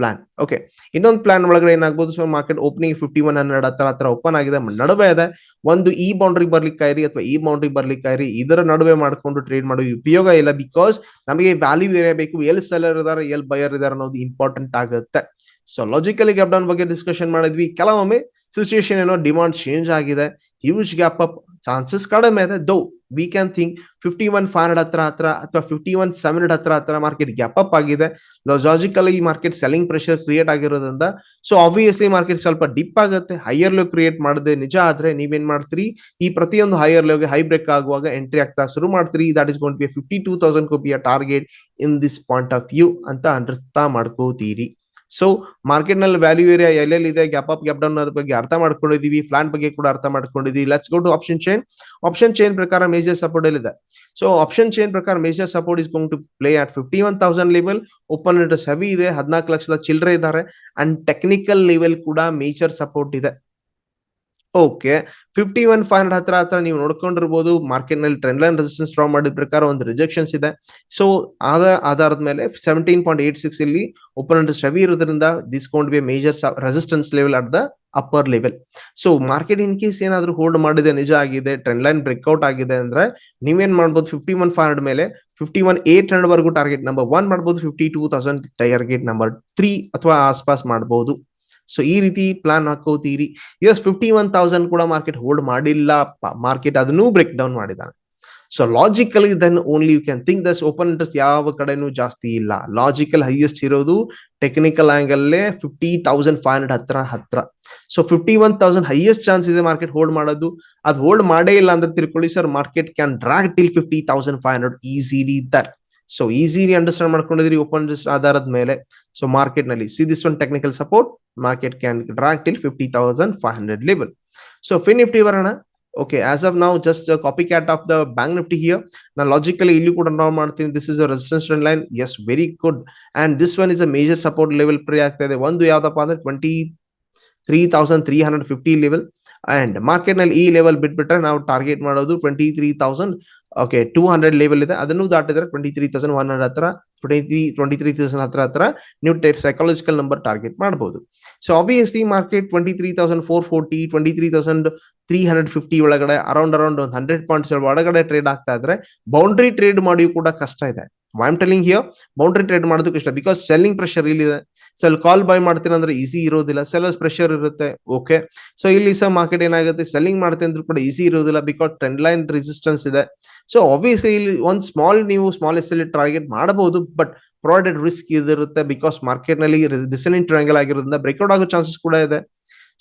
plan okay ಇನ್ನೊಂದು ಪ್ಲಾನ್ ಒಳಗಡೆ ಏನಾಗ್ಬೋದು? So market opening fifty one hundred ಹತ್ರ ಹತ್ರ ಓಪನ್ ಆಗಿದೆ. ನಡುವೆ ಇದೆ. ಒಂದು ಈ ಬೌಂಡ್ರಿ ಬರ್ಲಿಕ್ಕಾಯ್ರಿ ಅಥವಾ ಈ ಬೌಂಡ್ರಿ ಬರ್ಲಿಕ್ಕಾಯ್ರಿ ಇದರ ನಡುವೆ ಮಾಡ್ಕೊಂಡು ಟ್ರೇಡ್ ಮಾಡೋ ಉಪಯೋಗ ಇಲ್ಲ ಬಿಕಾಸ್ ನಮಗೆ ವ್ಯಾಲ್ಯೂ ಇರಬೇಕು ಬೇಕು. ಎಲ್ ಸೆಲ್ಲರ್ ಇದಾರೆ ಎಲ್ ಬಯರ್ ಇದಾರೆ ಅನ್ನೋದು ಇಂಪಾರ್ಟೆಂಟ್ ಆಗುತ್ತೆ. ಸೊ ಲಾಜಿಕಲಿ ಗ್ಯಾಪ್ ಡೌನ್ ಬಗ್ಗೆ ಡಿಸ್ಕಷನ್ ಮಾಡಿದ್ವಿ. ಕೆಲವೊಮ್ಮೆ ಸಿಚುಯೇಷನ್ ಏನೋ ಡಿಮಾಂಡ್ ಚೇಂಜ್ ಆಗಿದೆ. ಹ್ಯೂಜ್ ಗ್ಯಾಪ್ ಅಪ್ ಚಾನ್ಸಸ್ ಕಡಿಮೆ ಇದೆ. Though we can think fifty one five hundred ಹತ್ರ ಹತ್ರ ಅಥವಾ ಫಿಫ್ಟಿ ಒನ್ ಸೆವೆನ್ ಹಂಡ್ರೆಡ್ ಹತ್ರ ಹತ್ರ ಮಾರ್ಕೆಟ್ ಗ್ಯಾಪ್ ಅಪ್ ಆಗಿದೆ. Logically market selling pressure create ಆಗಿರೋದ್ರಿಂದ ಸೊ ಆಬ್ವಿಯಸ್ಲಿ ಮಾರ್ಕೆಟ್ ಸ್ವಲ್ಪ ಡಿಪ್ ಆಗುತ್ತೆ. ಹೈಯರ್ ಲೋ ಕ್ರಿಯೇಟ್ ಮಾಡದೆ ನಿಜ ಆದ್ರೆ ನೀವೇನ್ ಮಾಡ್ತೀರಿ? ಈ ಪ್ರತಿಯೊಂದು ಹೈಯರ್ ಲೋಗೆ ಹೈ ಬ್ರೇಕ್ ಆಗುವಾಗ ಎಂಟ್ರಿ ಆಗ್ತಾ ಶುರು ಮಾಡ್ತೀರಿ. That is gonna be fifty two thousand ಕೋಪಿಯ target in this point of view ಅಂತ ಅರ್ಥ ಮಾಡ್ಕೋತೀರಿ. ಸೊ ಮಾರ್ಕೆಟ್ನಲ್ಲಿ ವ್ಯಾಲ್ಯೂ ಏರಿಯಾ ಎಲ್ಲೆಲ್ಲಿ ಇದೆ? ಗ್ಯಾಪ್ ಅಪ್ ಗ್ಯಾಪ್ ಡೌನ್ ಅದ್ರ ಬಗ್ಗೆ ಅರ್ಥ ಮಾಡ್ಕೊಂಡಿದೀವಿ. ಫ್ಲಾನ್ ಬಗ್ಗೆ ಕೂಡ ಅರ್ಥ ಮಾಡ್ಕೊಂಡಿದೀವಿ. Let's go to option chain option chain ಪ್ರಕಾರ ಮೇಜರ್ ಸಪೋರ್ಟ್ ಎಲ್ಲಿದೆ? ಸೊ ಆಪ್ಷನ್ ಚೈನ್ ಪ್ರಕಾರ major support is going to play at fifty one thousand level open interest heavy ಇದೆ. ಹದಿನಾಲ್ಕು ಲಕ್ಷದ ಚಿಲ್ಲರೆ ಇದ್ದಾರೆ. ಅಂಡ್ ಟೆಕ್ನಿಕಲ್ ಲೆವೆಲ್ ಕೂಡ ಮೇಜರ್ ಸಪೋರ್ಟ್ ಇದೆ. Okay fifty one five hundred ಹತ್ರ ಹತ್ರ ನೀವು ನೋಡ್ಕೊಂಡಿರ್ಬೋದು ಮಾರ್ಕೆಟ್ನಲ್ಲಿ ಟ್ರೆಂಡ್ ಲೈನ್ ರೆಸಿಸ್ಟೆನ್ಸ್ ಡ್ರಾ ಮಾಡಿದ ಪ್ರಕಾರ ಒಂದು ರಿಜೆಕ್ಷನ್ಸ್ ಇದೆ. ಸೊ ಆದ ಆಧಾರದ ಮೇಲೆ ಸೆವೆಂಟೀನ್ ಪಾಯಿಂಟ್ ಏಟ್ ಸಿಕ್ಸ್ ಇಲ್ಲಿ ಓಪನ್ ಇಂಟ್ರೆಸ್ಟ್ ಹೆವಿ ಇರೋದ್ರಿಂದ discount be major resistance level at the upper level so market in case ಏನಾದ್ರು ಹೋಲ್ಡ್ ಮಾಡಿದೆ, ನಿಜ ಆಗಿದೆ ಟ್ರೆಂಡ್ ಲೈನ್ ಬ್ರೇಕ್ಔಟ್ ಆಗಿದೆ ಅಂದ್ರೆ ನೀವೇನ್ ಮಾಡ್ಬೋದು? ಫಿಫ್ಟಿ ಒನ್ ಫೈವ್ ಹಂಡ್ರೆಡ್ ಮೇಲೆ ಫಿಫ್ಟಿ ಒನ್ ಏಟ್ ಹಂಡ್ರೆಡ್ ವರೆಗೂ ಟಾರ್ಗೆಟ್ ನಂಬರ್ ಒನ್ ಮಾಡ್ಬೋದು fifty two thousand target number three ಅಥವಾ ಆಸ್ಪಾಸ್ ಮಾಡ್ಬೋದು. ಸೊ ಈ ರೀತಿ ಪ್ಲಾನ್ ಹಾಕೋತೀರಿ. ಎಸ್ ಫಿಫ್ಟಿ ಒನ್ ತೌಸಂಡ್ ಕೂಡ ಮಾರ್ಕೆಟ್ ಹೋಲ್ಡ್ ಮಾಡಿಲ್ಲ. ಮಾರ್ಕೆಟ್ ಅದನ್ನೂ ಬ್ರೇಕ್ ಡೌನ್ ಮಾಡಿದ್ದಾನೆ so logically then only you can think thus open interest ಯಾವ ಕಡೆನೂ ಜಾಸ್ತಿ ಇಲ್ಲ. ಲಾಜಿಕಲ್ ಹೈಯೆಸ್ಟ್ ಇರೋದು ಟೆಕ್ನಿಕಲ್ ಆ್ಯಂಗಲ್ಲೇ ಫಿಫ್ಟಿ ತೌಸಂಡ್ ಫೈವ್ ಹಂಡ್ರೆಡ್ ಹತ್ರ ಹತ್ರ. So fifty one thousand highest chance ಇದೆ ಮಾರ್ಕೆಟ್ ಹೋಲ್ಡ್ ಮಾಡೋದು. ಅದು ಹೋಲ್ಡ್ ಮಾಡೇ ಇಲ್ಲ ಅಂತ ತಿಳ್ಕೊಳ್ಳಿ sir market can drag till fifty thousand five hundred easily there so easily understand ಮಾಡ್ಕೊಂಡಿದ್ರಿ open ಆಧಾರದ ಮೇಲೆ. ಸೊ ಮಾರ್ಕೆಟ್ನಲ್ಲಿ see this one technical support market can drag till fifty thousand five hundred level so Fin Nifty ಬರೋಣ. Okay as of ನಾವು just copycat of the bank Nifty here ನಾನು logically ಇಲ್ಲಿ ಕೂಡ ನಾವು ಮಾಡ್ತೀನಿ. This is resistance line yes very good and this one is a major support level play ಆಗ್ತಾ ಇದೆ. ಒಂದು ಯಾವ್ದಪ್ಪ ಅಂದ್ರೆ twenty three thousand three hundred fifty level and ಮಾರ್ಕೆಟ್ನಲ್ಲಿ ಈ ಲೆವೆಲ್ ಬಿಟ್ಬಿಟ್ರೆ ನಾವು ಟಾರ್ಗೆಟ್ ಮಾಡೋದು twenty three thousand okay two hundred level ಇದೆ. ಅದನ್ನು ದಾಟಿದ್ರೆ twenty three thousand one hundred ಹತ್ರ ಟ್ವೆಂಟಿ ಟ್ವೆಂಟಿ ತ್ರೀ ತೌಸಂಡ್ ಹತ್ರ ಹತ್ರ ನೀವು ಸೈಕಾಲಜಿಕಲ್ ನಂಬರ್ ಟಾರ್ಗೆಟ್ ಮಾಡಬಹುದು so obviously market twenty three thousand four forty twenty three thousand three hundred fifty ಒಳಗಡೆ around around ಒಂದು hundred points ಒಳಗಡೆ ಟ್ರೇಡ್ ಆಗ್ತಾ ಇದ್ರೆ ಬೌಂಡ್ರಿ ಟ್ರೇಡ್ ಮಾಡಿಯೂ ಕೂಡ ಕಷ್ಟ ಇದೆ. I am telling here boundary trade ಮಾಡೋದಕ್ಕೆ ಇಷ್ಟ. ಬಿಕಾಸ್ ಸೆಲ್ಲಿಂಗ್ ಪ್ರೆಷರ್ ಇಲ್ಲಿದೆ ಸೊ ಅಲ್ಲಿ ಕಾಲ್ ಬೈ ಮಾಡ್ತೀನಿ ಅಂದ್ರೆ ಈಸಿ ಇರೋದಿಲ್ಲ. ಸೆಲ್ಲರ್ಸ್ ಪ್ರೆಷರ್ ಇರುತ್ತೆ. ಓಕೆ ಸೊ ಇಲ್ಲಿ ಸಹ ಮಾರ್ಕೆಟ್ ಏನಾಗುತ್ತೆ? ಸೆಲ್ಲಿಂಗ್ ಮಾಡ್ತೀನಿ ಅಂದ್ರೂ ಕೂಡ ಈಸಿ ಇರೋದಿಲ್ಲ ಬಿಕಾಸ್ ಟ್ರೆಂಡ್ ಲೈನ್ ರೆಸಿಸ್ಟೆನ್ಸ್ ಇದೆ. ಸೊ ಆಬ್ವಿಯಸ್ಲಿ ಇಲ್ಲಿ ಒಂದು ಸ್ಮಾಲ್ ನೀವು ಸ್ಮಾಲ್ ಎಸ್ ಅಲ್ಲಿ ಟಾರ್ಗೆಟ್ ಮಾಡಬಹುದು ಬಟ್ ಪ್ರೊವೈಡೆಡ್ ರಿಸ್ಕ್ ಇದಿರುತ್ತೆ ಬಿಕಾಸ್ ಮಾರ್ಕೆಟ್ನಲ್ಲಿ ಡಿಸೆಂಡಿಂಗ್ ಟ್ರಯಾಂಗಲ್ ಆಗಿರೋದ್ರಿಂದ ಬ್ರೇಕ್ಔಟ್ ಆಗೋ ಚಾನ್ಸಸ್ ಕೂಡ ಇದೆ.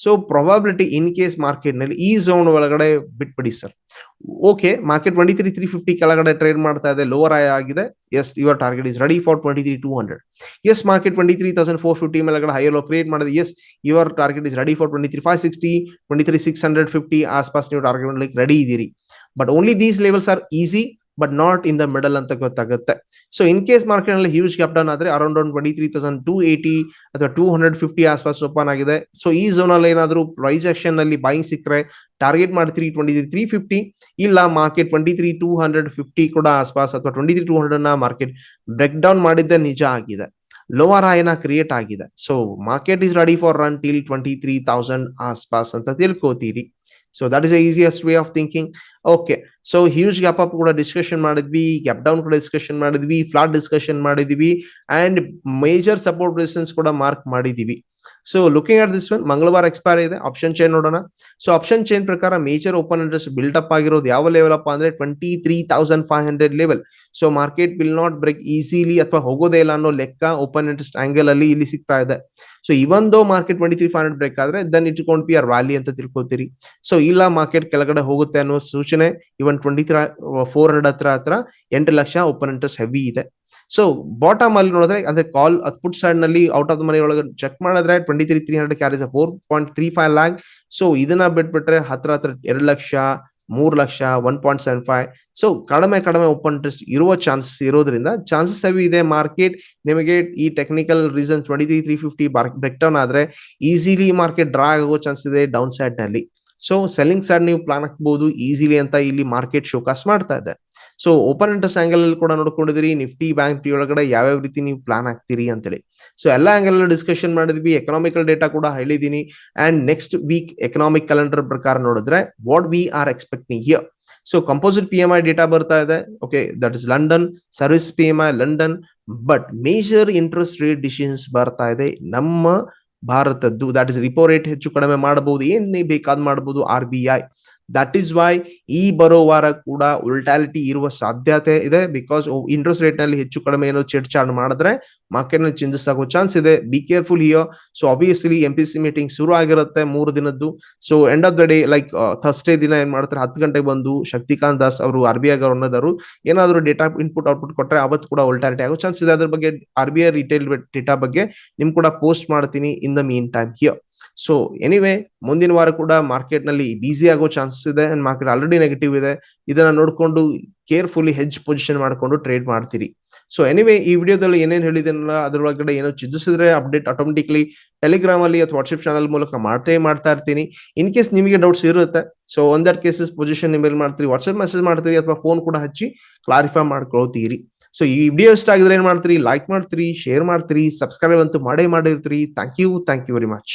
ಸೊ ಪ್ರೊಬಾಬಿಲಿಟಿ ಇನ್ ಕೇಸ್ ಮಾರ್ಕೆಟ್ನಲ್ಲಿ ಈ ಝೋನ್ ಒಳಗಡೆ ಬಿಟ್ಬಿಡಿ sir okay market twenty three three fifty ಕೆಳಗಡೆ ಟ್ರೇಡ್ ಮಾಡ್ತಾ ಇದೆ ಲೋವರ್ ಆಯ ಆಗಿದೆ. Yes your target is ready for twenty three two hundred yes market twenty three thousand four fifty ಮೇಲೆಗಡೆ higher low create ಮಾಡಿದೆ. Yes your target is ready for twenty three five sixty twenty three six hundred fifty ಆಸ್ಪಾಸ್ ನೀವು target ಮಾಡ್ಲಿಕ್ಕೆ ready ಇದ್ದೀರಿ but only these levels are easy but not in the middle ಅಂತ ಗೊತ್ತಾಗುತ್ತೆ. So in case ಮಾರ್ಕೆಟ್ನಲ್ಲಿ huge gap down ಆದ್ರೆ around one twenty three thousand two eighty ಅಥವಾ two hundred fifty ಆಸ್ಪಾಸ್ open ಆಗಿದೆ. ಸೊ ಈ ಝೋನ್ ಅಲ್ಲಿ ಏನಾದ್ರು ಪ್ರೈಸ್ ಆಕ್ಷನ್ನಲ್ಲಿ ಬಾಯಿಂಗ್ ಸಿಕ್ಕರೆ ಟಾರ್ಗೆಟ್ ಮಾಡ್ತೀರಿ ಟ್ವೆಂಟಿ ತ್ರೀ ತ್ರೀ ಫಿಫ್ಟಿ ಇಲ್ಲ market twenty three two hundred fifty ಕೂಡ ಆಸ್ಪಾಸ್ ಅಥವಾ ಟ್ವೆಂಟಿ ತ್ರೀ ಟೂ ಹಂಡ್ರೆಡ್ನ ಮಾರ್ಕೆಟ್ ಬ್ರೇಕ್ ಡೌನ್ ಮಾಡಿದ್ದೆ ನಿಜ ಆಗಿದೆ. ಲೋವರ್ ಆಯನ ಕ್ರಿಯೇಟ್ ಆಗಿದೆ. So market is ready for run till twenty three thousand ಆಸ್ಪಾಸ್ ಅಂತ ತಿಳ್ಕೋತೀರಿ. So that is easiest way of thinking okay so huge gap up ಕೂಡ ಡಿಸ್ಕಷನ್ ಮಾಡಿದ್ವಿ ಗ್ಯಾಪ್ ಡೌನ್ ಕೂಡ ಡಿಸ್ಕಷನ್ ಮಾಡಿದ್ವಿ ಫ್ಲಾಟ್ ಡಿಸ್ಕಷನ್ ಮಾಡಿದ್ವಿ ಅಂಡ್ ಮೇಜರ್ ಸಪೋರ್ಟ್ ರೆಸಿಸ್ಟೆನ್ಸ್ ಕೂಡ mark ಮಾಡಿದೀವಿ so looking at this one ಮಂಗಳವಾರ ಎಕ್ಸ್ಪೈರ್ ಇದೆ ಆಪ್ಷನ್ ಚೈನ್ ನೋಡೋಣ. ಸೊ ಆಪ್ಷನ್ ಚೈನ್ ಪ್ರಕಾರ major open interest build up ಆಗಿರೋದು ಯಾವ ಲೆವೆಲ್ ಅಪ್ಪ ಅಂದ್ರೆ twenty three thousand five hundred level so market will not break easily ಅಥವಾ ಹೋಗೋದೇ ಇಲ್ಲ ಅನ್ನೋ ಲೆಕ್ಕ ಓಪನ್ ಇಂಟ್ರೆಸ್ಟ್ ಆಂಗಲ್ ಅಲ್ಲಿ ಇಲ್ಲಿ ಸಿಗ್ತಾ ಇದೆ. So even though market twenty three five hundred break ಆದ್ರೆ ದನ್ ಇಟ್ಕೊಂಡ್ ಪಿ ಆರ್ ವ್ಯಾಲಿ ಅಂತ ತಿಳ್ಕೊತೀರಿ ಸೊ ಇಲ್ಲ ಮಾರ್ಕೆಟ್ ಕೆಳಗಡೆ ಹೋಗುತ್ತೆ ಅನ್ನೋ ಸೂಚನೆ even twenty three four hundred ಹತ್ರ ಹತ್ರ ಎಂಟು ಲಕ್ಷ ಓಪನ್ ಇಂಟ್ರೆಸ್ಟ್ ಹೆವಿ ಇದೆ. ಸೊ ಬಾಟಮ್ ಅಲ್ಲಿ ನೋಡಿದ್ರೆ, ಅಂದ್ರೆ ಕಾಲ್ ಪುಟ್ ಸೈಡ್ನಲ್ಲಿ ಔಟ್ ಆಫ್ ದ ಮನಿ ಒಳಗೆ ಚೆಕ್ ಮಾಡಿದ್ರೆ twenty three three hundred carries four point three five lakh so ಇದನ್ನ ಬಿಟ್ಬಿಟ್ರೆ ಹತ್ರ ಹತ್ರ ಎರಡು ಲಕ್ಷ, ಮೂರು lakh one point seven five so ಕಡಿಮೆ ಕಡಿಮೆ ಓಪನ್ ಇಂಟ್ರೆಸ್ಟ್ ಇರುವ ಚಾನ್ಸಸ್ ಇರೋದ್ರಿಂದ ಚಾನ್ಸಸ್ ಹೆವಿ ಇದೆ ಮಾರ್ಕೆಟ್ ನಿಮಗೆ ಈ technical reason twenty three three fifty break down ಆದ್ರೆ ಈಸಿಲಿ ಮಾರ್ಕೆಟ್ ಡ್ರಾ ಆಗೋ ಚಾನ್ಸ್ ಇದೆ ಡೌನ್ ಸೈಡ್ನಲ್ಲಿ ಸೊ ಸೆಲ್ಲಿಂಗ್ ಸೈಡ್ ನೀವು ಪ್ಲಾನ್ ಹಾಕ್ಬಹುದು ಈಸಿಲಿ ಅಂತ ಇಲ್ಲಿ ಮಾರ್ಕೆಟ್ ಶೋಕಾಸ್ ಮಾಡ್ತಾ ಇದೆ. ಸೊ ಓಪನ್ ಇಂಟ್ರೆಸ್ಟ್ ಆಂಗಲ್ ಅಲ್ಲಿ ಕೂಡ ನೋಡ್ಕೊಂಡಿದ್ರಿ ನಿಫ್ಟಿ ಬ್ಯಾಂಕ್ ಟಿ ಒಳಗಡೆ ಯಾವ್ಯಾವ ರೀತಿ ನೀವು ಪ್ಲಾನ್ ಆಗ್ತೀರಿ ಅಂತೇಳಿ. ಸೊ ಎಲ್ಲ ಆಂಗಲ್ ಡಿಸ್ಕಷನ್ ಮಾಡಿದ್ವಿ ಎಕನಾಮಿಕಲ್ ಡೇಟಾ ಕೂಡ ಹೇಳಿದೀನಿ and next week economic calendar ಪ್ರಕಾರ ನೋಡಿದ್ರೆ what we are expecting here so composite P M I data ಬರ್ತಾ ಇದೆ. Okay that is London service P M I London but major interest rate decisions ಬರ್ತಾ ಇದೆ ನಮ್ಮ ಭಾರತದ್ದು. ದಟ್ ಇಸ್ ರಿಪೋ ರೇಟ್ ಹೆಚ್ಚು ಕಡಿಮೆ ಮಾಡಬಹುದು, ಏನ್ ಬೇಕಾದ್ ಮಾಡಬಹುದು R B I that is why ಈ ಬರೋ ವಾರ ಕೂಡ ಒಲ್ಟಾಲಿಟಿ ಇರುವ ಸಾಧ್ಯತೆ ಇದೆ ಬಿಕಾಸ್ ಇಂಟ್ರೆಸ್ಟ್ ರೇಟ್ನಲ್ಲಿ ಹೆಚ್ಚು ಕಡಿಮೆ ಏನೋ ಚೆಡ್ಚಾಡ್ ಮಾಡಿದ್ರೆ ಮಾರ್ಕೆಟ್ನಲ್ಲಿ ಚೇಂಜಸ್ ಆಗೋ ಚಾನ್ಸ್ ಇದೆ. Be careful here so obviously M P C meeting ಶುರು ಆಗಿರುತ್ತೆ ಮೂರು ದಿನದ್ದು. So end of the day like Thursday ದಿನ ಏನ್ ಮಾಡ್ತಾರೆ? ಹತ್ತು ಗಂಟೆಗೆ ಬಂದು ಶಕ್ತಿಕಾಂತ್ ದಾಸ್ ಅವರು ಆರ್ ಬಿ ಐ ಗವರ್ನರ್ ಏನಾದ್ರು ಡೇಟಾ ಇನ್ಪುಟ್ ಔಟ್ಪುಟ್ ಕೊಟ್ಟರೆ ಅವತ್ತು ಕೂಡ ಒಲ್ಟಾಲಿಟಿ ಆಗೋ ಚಾನ್ಸ್ ಇದೆ. ಅದ್ರ ಬಗ್ಗೆ R B I retail data ಬಗ್ಗೆ ನಿಮ್ ಕೂಡ ಪೋಸ್ಟ್ ಮಾಡ್ತೀನಿ in the meantime here so anyway ಮುಂದಿನ ವಾರ ಕೂಡ ಮಾರ್ಕೆಟ್ನಲ್ಲಿ ಬಿಸಿ ಆಗೋ ಚಾನ್ಸಸ್ ಇದೆ ಅಂಡ್ ಮಾರ್ಕೆಟ್ ಆಲ್ರೆಡಿ ನೆಗೆಟಿವ್ ಇದೆ. ಇದನ್ನ ನೋಡ್ಕೊಂಡು ಕೇರ್ಫುಲಿ ಹೆಜ್ ಪೊಸಿಷನ್ ಮಾಡ್ಕೊಂಡು ಟ್ರೇಡ್ ಮಾಡ್ತೀರಿ. ಸೊ ಎನಿವೇ ಈ ವಿಡಿಯೋದಲ್ಲಿ ಏನೇನು ಹೇಳಿದೆನಲ್ಲ ಅದರೊಳಗಡೆ ಏನೋ ಚಿಂತಿಸಿದ್ರೆ ಅಪ್ಡೇಟ್ ಆಟೋಮೆಟಿಕ್ಲಿ ಟೆಲಿಗ್ರಾಮ್ ಅಲ್ಲಿ ಅಥವಾ ವಾಟ್ಸ್ಆಪ್ ಚಾನಲ್ ಮೂಲಕ ಮಾಡ್ತೇ ಮಾಡ್ತಾ ಇರ್ತೀನಿ. ಇನ್ ಕೇಸ್ ನಿಮಗೆ ಡೌಟ್ಸ್ ಇರುತ್ತೆ ಸೊ ಒಂದೆರಡು ಕೇಸಸ್ ಪೊಸಿಷನ್ ಇಮೇಲ್ ಮಾಡ್ತೀರಿ ವಾಟ್ಸ್ಆಪ್ ಮೆಸೇಜ್ ಮಾಡ್ತೀರಿ ಅಥವಾ ಫೋನ್ ಕೂಡ ಹಚ್ಚಿ ಕ್ಲಾರಿಫೈ ಮಾಡ್ಕೊಳ್ತೀರಿ. ಸೊ ಈ ವಿಡಿಯೋ ಇಷ್ಟ ಆಗಿದ್ರೆ ಏನ್ ಮಾಡ್ತೀರಿ? ಲೈಕ್ ಮಾಡ್ತೀರಿ ಶೇರ್ ಮಾಡ್ತೀರಿ ಸಬ್ಸ್ಕ್ರೈಬ್ ಅಂತೂ ಮಾಡೇ ಮಾಡಿರ್ತೀರಿ. Thank you thank you very much